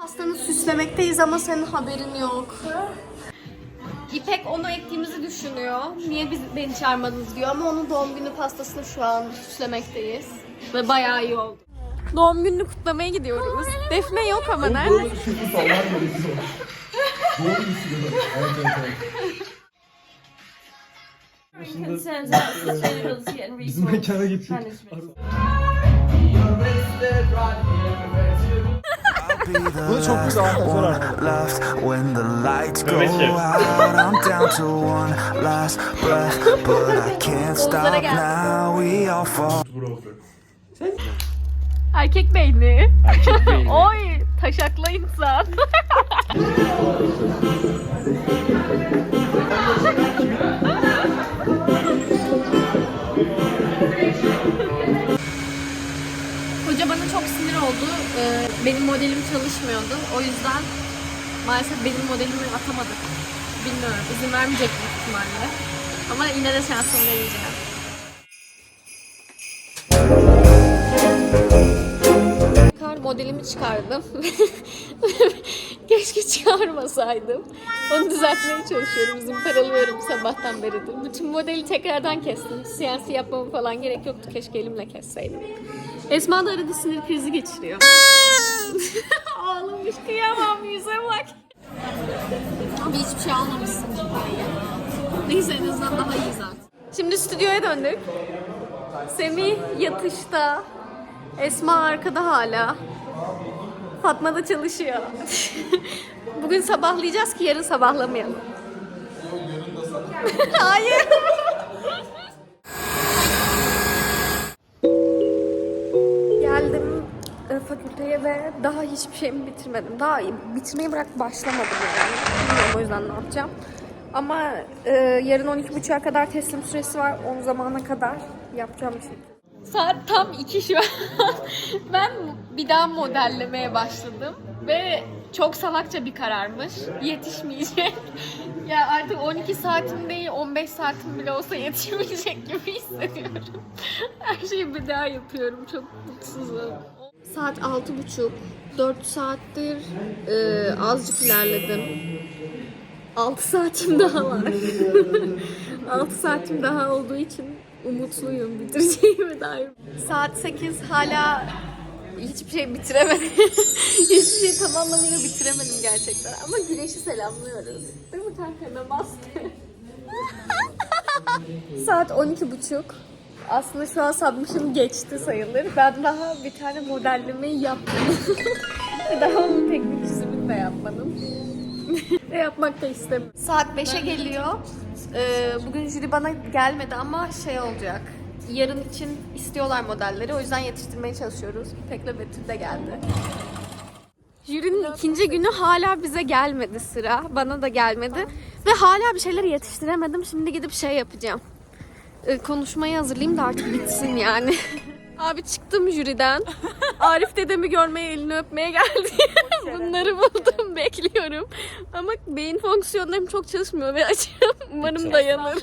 Pastanı süslemekteyiz ama senin haberin yok. İpek onu ektiğimizi düşünüyor. Niye biz beni çağırmadınız diyor ama onun doğum günü pastasını şu an süslemekteyiz. Ve bayağı iyi oldu. Doğum gününü kutlamaya gidiyoruz. Defne yok ama nerede? Concerns about sustainability and resource management. Bu çok güzel arkadaşlar arkadaşlar. left when the lights go benim modelim çalışmıyordu. O yüzden maalesef benim modelimi atamadık. Bilmiyorum. izin vermeyecek büyük ihtimalle. Ama yine de şansımı deneyeceğim. Tekrar modelimi çıkardım. Keşke çıkarmasaydım. Onu düzeltmeye çalışıyorum. Zımparalıyorum sabahtan beridir. Bütün modeli tekrardan kestim. Siyasi yapmama falan gerek yoktu. Keşke elimle kesseydim. Esma da arada sinir krizi geçiriyor. Ağlamış kıyamam yüze bak. Abi hiçbir şey almamışsın. Neyse en azından daha iyi zaten. Şimdi stüdyoya döndük. Semih yatışta. Esma arkada hala. Fatma da çalışıyor. Bugün sabahlayacağız ki yarın sabahlamayalım. Hayır. Fakülteye ve daha hiçbir şeyimi bitirmedim. Daha bitirmeyi bırak başlamadım yani. Bilmiyorum o yüzden ne yapacağım. Ama e, yarın 12.30'a kadar teslim süresi var. O zamana kadar yapacağım bir şey. Saat tam 2 şu an. ben bir daha modellemeye başladım. Ve çok salakça bir kararmış. Yetişmeyecek. ya artık 12 saatim değil 15 saatim bile olsa yetişmeyecek gibi hissediyorum. Her şeyi bir daha yapıyorum. Çok mutsuzum. Saat 6.30. 4 saattir e, azıcık ilerledim. 6 saatim daha var. 6 saatim daha olduğu için umutluyum bitireceğime dair. Saat 8 hala hiçbir şey bitiremedim. hiçbir şey tam bitiremedim gerçekten. Ama güneşi selamlıyoruz. Değil mi kanka? Namaste. Saat 12.30. Aslında şu an submission geçti sayılır. Ben daha bir tane modellemeyi yaptım. daha onun teknik çizimini de yapmadım. Ve yapmak da istemiyorum. Saat 5'e geliyor. Ee, bugün jüri bana gelmedi ama şey olacak. Yarın için istiyorlar modelleri. O yüzden yetiştirmeye çalışıyoruz. Tekle Betül de geldi. Jürinin ikinci günü hala bize gelmedi sıra. Bana da gelmedi. Ve hala bir şeyler yetiştiremedim. Şimdi gidip şey yapacağım. Ee, konuşmayı hazırlayayım da artık bitsin yani. Abi çıktım jüriden. Arif dedemi görmeye, elini öpmeye geldi. Bunları buldum, bekliyorum. Ama beyin fonksiyonlarım çok çalışmıyor ve açım. Umarım dayanır.